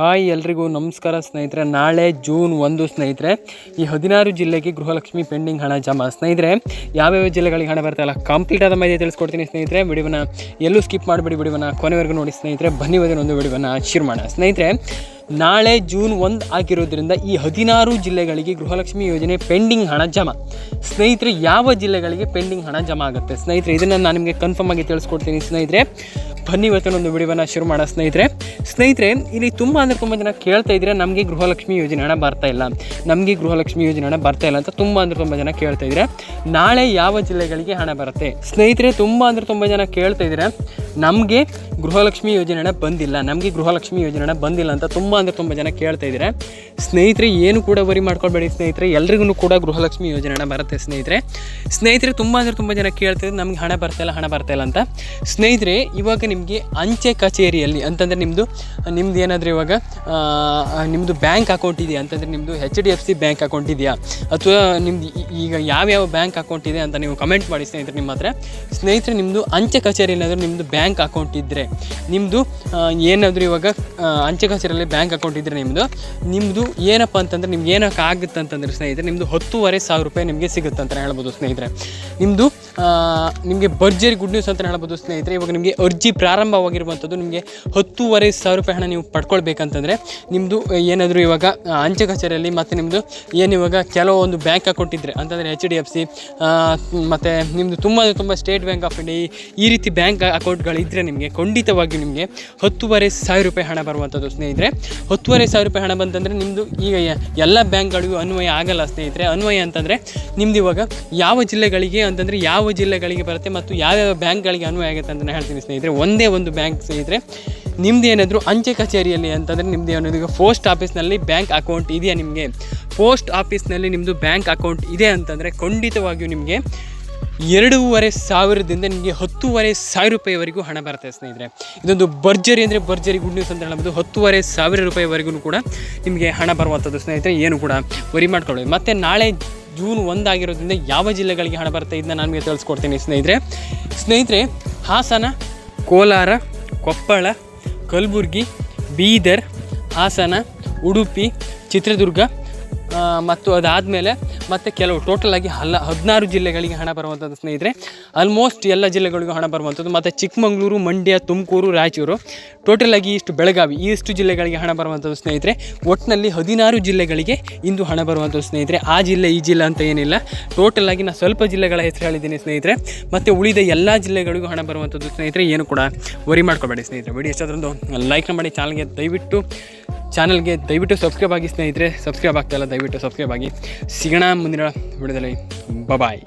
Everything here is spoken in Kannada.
ಹಾಯ್ ಎಲ್ರಿಗೂ ನಮಸ್ಕಾರ ಸ್ನೇಹಿತರೆ. ನಾಳೆ ಜೂನ್ ಒಂದು ಸ್ನೇಹಿತರೆ, ಈ ಹದಿನಾರು ಜಿಲ್ಲೆಗೆ ಗೃಹಲಕ್ಷ್ಮಿ ಪೆಂಡಿಂಗ್ ಹಣ ಜಮಾ. ಸ್ನೇಹಿತರೆ, ಯಾವ್ಯಾವ ಜಿಲ್ಲೆಗಳಿಗೆ ಹಣ ಬರ್ತಾ ಇಲ್ಲ? ಕಂಪ್ಲೀಟ್ ಆದ ಮಾಹಿತಿ ತಿಳಿಸ್ಕೊಡ್ತೀನಿ ಸ್ನೇಹಿತರೆ. ವಿಡಿಯೋನ ಎಲ್ಲೂ ಸ್ಕಿಪ್ ಮಾಡಿಬಿಡಿ, ವಿಡಿಯೋನ ಕೊನೆವರೆಗೂ ನೋಡಿ ಸ್ನೇಹಿತರೆ. ಬನ್ನಿ ಒಂದು ವಿಡಿಯೋನ ಶುರು ಮಾಡೋಣ. ಸ್ನೇಹಿತರೆ, ನಾಳೆ ಜೂನ್ ಒಂದು ಆಗಿರೋದ್ರಿಂದ ಈ ಹದಿನಾರು ಜಿಲ್ಲೆಗಳಿಗೆ ಗೃಹಲಕ್ಷ್ಮಿ ಯೋಜನೆ ಪೆಂಡಿಂಗ್ ಹಣ ಜಮಾ. ಸ್ನೇಹಿತರೆ, ಯಾವ ಜಿಲ್ಲೆಗಳಿಗೆ ಪೆಂಡಿಂಗ್ ಹಣ ಜಮಾ ಆಗುತ್ತೆ? ಸ್ನೇಹಿತರೆ, ಇದನ್ನು ನಾನು ನಿಮಗೆ ಕನ್ಫರ್ಮ್ ಆಗಿ ತಿಳಿಸ್ಕೊಡ್ತೀನಿ ಸ್ನೇಹಿತರೆ. ಬನ್ನಿ ಇವತ್ತಿನ ಒಂದು ವಿಡಿಯೋನ ಶುರು ಮಾಡೋ ಸ್ನೇಹಿತರೆ. ಸ್ನೇಹಿತರೆ, ಇಲ್ಲಿ ತುಂಬ ಅಂದರೆ ತುಂಬ ಜನ ಕೇಳ್ತಾ ಇದ್ದೀರಾ ನಮಗೆ ಗೃಹಲಕ್ಷ್ಮಿ ಯೋಜನೆ ಹಣ ಬರ್ತಾ ಇಲ್ಲ. ನಮಗೆ ಗೃಹಲಕ್ಷ್ಮಿ ಯೋಜನೆ ಹಣ ಬರ್ತಾ ಇಲ್ಲ ಅಂತ ತುಂಬ ಅಂದರೆ ತುಂಬ ಜನ ಕೇಳ್ತಾ ಇದ್ದೀರಾ ನಾಳೆ ಯಾವ ಜಿಲ್ಲೆಗಳಿಗೆ ಹಣ ಬರುತ್ತೆ? ಸ್ನೇಹಿತರೆ, ತುಂಬ ಅಂದರೆ ತುಂಬ ಜನ ಕೇಳ್ತಾ ಇದ್ದೀರಾ ನಮಗೆ ಗೃಹಲಕ್ಷ್ಮಿ ಯೋಜನೆನ ಬಂದಿಲ್ಲ, ನಮಗೆ ಗೃಹಲಕ್ಷ್ಮಿ ಯೋಜನೆನ ಬಂದಿಲ್ಲ ಅಂತ ತುಂಬ ಅಂದರೆ ತುಂಬ ಜನ ಕೇಳ್ತಾ ಇದ್ದಾರೆ ಸ್ನೇಹಿತರೆ, ಏನು ಕೂಡ ವರಿ ಮಾಡ್ಕೊಳ್ಬೇಡಿ ಸ್ನೇಹಿತರೆ ಎಲ್ರಿಗೂ ಕೂಡ ಗೃಹಲಕ್ಷ್ಮಿ ಯೋಜನೆನ ಬರುತ್ತೆ ಸ್ನೇಹಿತರೆ. ಸ್ನೇಹಿತರೆ, ತುಂಬ ಅಂದರೆ ತುಂಬ ಜನ ಕೇಳ್ತಿದ್ರೆ ನಮಗೆ ಹಣ ಬರ್ತಾಯಿಲ್ಲ ಹಣ ಬರ್ತಾಯಿಲ್ಲ ಅಂತ. ಸ್ನೇಹಿತರೆ, ಇವಾಗ ನಿಮಗೆ ಅಂಚೆ ಕಚೇರಿಯಲ್ಲಿ ಅಂತಂದರೆ ನಿಮ್ಮದು ನಿಮ್ದು ಏನಾದರೂ ಇವಾಗ ನಿಮ್ಮದು ಬ್ಯಾಂಕ್ ಅಕೌಂಟ್ ಇದೆಯಾ ಅಂತಂದರೆ ನಿಮ್ಮದು H D F C bank account ಇದೆಯಾ? ಅಥವಾ ನಿಮ್ದು ಈ- ಈಗ ಯಾವ್ಯಾವ ಬ್ಯಾಂಕ್ ಅಕೌಂಟ್ ಇದೆ ಅಂತ ನೀವು ಕಮೆಂಟ್ ಮಾಡಿ ಸ್ನೇಹಿತರೆ ನಿಮ್ಮ ಹತ್ರ. ಸ್ನೇಹಿತರೆ ನಿಮ್ಮದು ಅಂಚೆ ಕಚೇರಿ ಏನಾದರೂ ನಿಮ್ಮದು ಬ್ಯಾಂಕ್ ಅಕೌಂಟ್ ಇದ್ದರೆ ನಿಮ್ಮದು ಏನಾದರೂ ಇವಾಗ ಅಂಚೆ ಕಚೇರಿಯಲ್ಲಿ ಬ್ಯಾಂಕ್ ಅಕೌಂಟ್ ಇದ್ದರೆ ನಿಮ್ಮದು ನಿಮ್ಮದು ಏನಪ್ಪ ಅಂತಂದರೆ ನಿಮ್ಗೆ ಏನಕ್ಕೆ ಆಗುತ್ತೆ ಅಂತಂದರೆ ಸ್ನೇಹಿತರೆ ನಿಮ್ಮದು ಹತ್ತೂವರೆ ಸಾವಿರ ರೂಪಾಯಿ ನಿಮಗೆ ಸಿಗುತ್ತೆ ಅಂತ ಹೇಳ್ಬೋದು ಸ್ನೇಹಿತರೆ. ನಿಮ್ಮದು ನಿಮಗೆ ಭರ್ಜರಿ ಗುಡ್ ನ್ಯೂಸ್ ಅಂತ ಹೇಳ್ಬೋದು ಸ್ನೇಹಿತರೆ. ಇವಾಗ ನಿಮಗೆ ಅರ್ಜಿ ಪ್ರಾರಂಭವಾಗಿರುವಂಥದ್ದು ನಿಮಗೆ ಹತ್ತೂವರೆ ಸಾವಿರ ರೂಪಾಯಿ ಹಣ ನೀವು ಪಡ್ಕೊಳ್ಬೇಕಂತಂದರೆ ನಿಮ್ಮದು ಏನಾದರೂ ಇವಾಗ ಅಂಚೆ ಕಚೇರಿಯಲ್ಲಿ ಮತ್ತು ನಿಮ್ಮದು ಏನು ಇವಾಗ ಕೆಲವೊಂದು ಬ್ಯಾಂಕ್ ಅಕೌಂಟ್ ಇದ್ದರೆ ಅಂತಂದರೆ ಎಚ್ ಡಿ ಎಫ್ ಸಿ ಮತ್ತು ನಿಮ್ಮದು ತುಂಬ ತುಂಬ ಸ್ಟೇಟ್ ಬ್ಯಾಂಕ್ ಆಫ್ ಇಂಡಿಯಾ ಈ- ರೀತಿ ಬ್ಯಾಂಕ್ ಅಕೌಂಟ್ಗಳಿದ್ದರೆ ನಿಮಗೆ ಖಂಡಿತವಾಗಿ ನಿಮಗೆ ಹತ್ತುವರೆ ಸಾವಿರ ರೂಪಾಯಿ ಹಣ ಬರುವಂಥದ್ದು ಸ್ನೇಹಿತರೆ. ಹತ್ತುವರೆ ಸಾವಿರ ರೂಪಾಯಿ ಹಣ ಬಂತಂದರೆ ನಿಮ್ಮದು ಈಗ ಎಲ್ಲ ಬ್ಯಾಂಕ್ಗಳಿಗೂ ಅನ್ವಯ ಆಗಲ್ಲ ಸ್ನೇಹಿತರೆ. ಅನ್ವಯ ಅಂತಂದರೆ ನಿಮ್ದು ಇವಾಗ ಯಾವ ಜಿಲ್ಲೆಗಳಿಗೆ ಅಂತಂದರೆ ಯಾವ ಜಿಲ್ಲೆಗಳಿಗೆ ಬರುತ್ತೆ ಮತ್ತು ಯಾವ್ಯಾವ ಬ್ಯಾಂಕ್ಗಳಿಗೆ ಅನ್ವಯ ಆಗುತ್ತೆ ಅಂತ ನಾನು ಹೇಳ್ತೀನಿ ಸ್ನೇಹಿತರೆ. ಒಂದೇ ಒಂದು ಬ್ಯಾಂಕ್ ಸ್ನೇಹಿತರೆ. ನಿಮ್ಮದೇನಾದರೂ ಏನಾದರೂ ಅಂಚೆ ಕಚೇರಿಯಲ್ಲಿ ಅಂತಂದರೆ ನಿಮ್ಮದು ಏನೋ ಈಗ ಪೋಸ್ಟ್ ಆಫೀಸ್ನಲ್ಲಿ ಬ್ಯಾಂಕ್ ಅಕೌಂಟ್ ಇದೆಯಾ ನಿಮಗೆ? ಪೋಸ್ಟ್ ಆಫೀಸ್ನಲ್ಲಿ ನಿಮ್ಮದು ಬ್ಯಾಂಕ್ ಅಕೌಂಟ್ ಇದೆ ಅಂತಂದರೆ ಖಂಡಿತವಾಗಿಯೂ ನಿಮಗೆ ಎರಡೂವರೆ ಸಾವಿರದಿಂದ ನಿಮಗೆ ಹತ್ತೂವರೆ ಸಾವಿರ ರೂಪಾಯಿವರೆಗೂ ಹಣ ಬರುತ್ತೆ ಸ್ನೇಹಿತರೆ. ಇದೊಂದು ಭರ್ಜರಿ ಅಂದರೆ ಭರ್ಜರಿ ಗುಡ್ ನ್ಯೂಸ್ ಅಂತ ಹೇಳ್ಬೋದು ಹತ್ತೂವರೆ ಸಾವಿರ ರೂಪಾಯಿವರೆಗೂ ಕೂಡ ನಿಮಗೆ ಹಣ ಬರುವಂಥದ್ದು ಸ್ನೇಹಿತರೆ, ಏನು ಕೂಡ ವರಿ ಮಾಡ್ಕೊಳ್ಳಿ ಮತ್ತು ನಾಳೆ ಜೂನ್ ಒಂದಾಗಿರೋದ್ರಿಂದ ಯಾವ ಜಿಲ್ಲೆಗಳಿಗೆ ಹಣ ಬರುತ್ತೆ ಇದನ್ನ ನಾನು ನಿಮಗೆ ತಿಳಿಸ್ಕೊಡ್ತೀನಿ ಸ್ನೇಹಿತರೆ. ಸ್ನೇಹಿತರೆ, ಹಾಸನ, ಕೋಲಾರ, ಕೊಪ್ಪಳ, ಕಲಬುರ್ಗಿ, ಬೀದರ್, ಹಾಸನ, ಉಡುಪಿ, ಚಿತ್ರದುರ್ಗ ಮತ್ತು ಅದಾದಮೇಲೆ ಮತ್ತು ಕೆಲವು ಟೋಟಲ್ ಆಗಿ ಹಲ್ಲ, ಹದಿನಾರು ಜಿಲ್ಲೆಗಳಿಗೆ ಹಣ ಬರುವಂಥದ್ದು ಸ್ನೇಹಿತರೆ. ಆಲ್ಮೋಸ್ಟ್ ಎಲ್ಲ ಜಿಲ್ಲೆಗಳಿಗೂ ಹಣ ಬರುವಂಥದ್ದು ಮತ್ತು ಚಿಕ್ಕಮಗಳೂರು, ಮಂಡ್ಯ, ತುಮಕೂರು, ರಾಯಚೂರು. ಟೋಟಲ್ ಆಗಿ ಇಷ್ಟು ಬೆಳಗಾವಿ, ಇಷ್ಟು ಜಿಲ್ಲೆಗಳಿಗೆ ಹಣ ಬರುವಂಥದ್ದು ಸ್ನೇಹಿತರೆ. ಒಟ್ಟಿನಲ್ಲಿ ಹದಿನಾರು ಜಿಲ್ಲೆಗಳಿಗೆ ಇಂದು ಹಣ ಬರುವಂಥದ್ದು ಸ್ನೇಹಿತರೆ. ಆ ಜಿಲ್ಲೆ, ಈ ಜಿಲ್ಲೆ ಅಂತ ಏನಿಲ್ಲ. ಟೋಟಲ್ ಆಗಿ ನಾನು ಸ್ವಲ್ಪ ಜಿಲ್ಲೆಗಳ ಹೆಸರು ಹೇಳಿದ್ದೀನಿ ಸ್ನೇಹಿತರೆ. ಮತ್ತು ಉಳಿದ ಎಲ್ಲ ಜಿಲ್ಲೆಗಳಿಗೂ ಹಣ ಬರುವಂಥದ್ದು ಸ್ನೇಹಿತರೆ. ಏನು ಕೂಡ ವರಿ ಮಾಡ್ಕೋಬೇಡಿ ಸ್ನೇಹಿತರೆ. ವಿಡಿಯೋ ಎಷ್ಟಾದ್ರೊಂದು ಲೈಕ್ ಮಾಡಿ ಚಾನಲ್ಗೆ ದಯವಿಟ್ಟು ಚಾನಲ್ಗೆ ದಯವಿಟ್ಟು ಸಬ್ಸ್ಕ್ರೈಬ್ ಆಗಿ ಸ್ನೇಹಿತರೆ ಸಬ್ಸ್ಕ್ರೈಬ್ ಆಗ್ತಾಯಿಲ್ಲ ದಯವಿಟ್ಟು ಸಬ್ಸ್ಕ್ರೈಬ್ ಆಗಿ. ಸಿಗೋಣ ಮುಂದಿನ ವಿಡಿಯೋದಲ್ಲಿ. ಬಬಾಯ್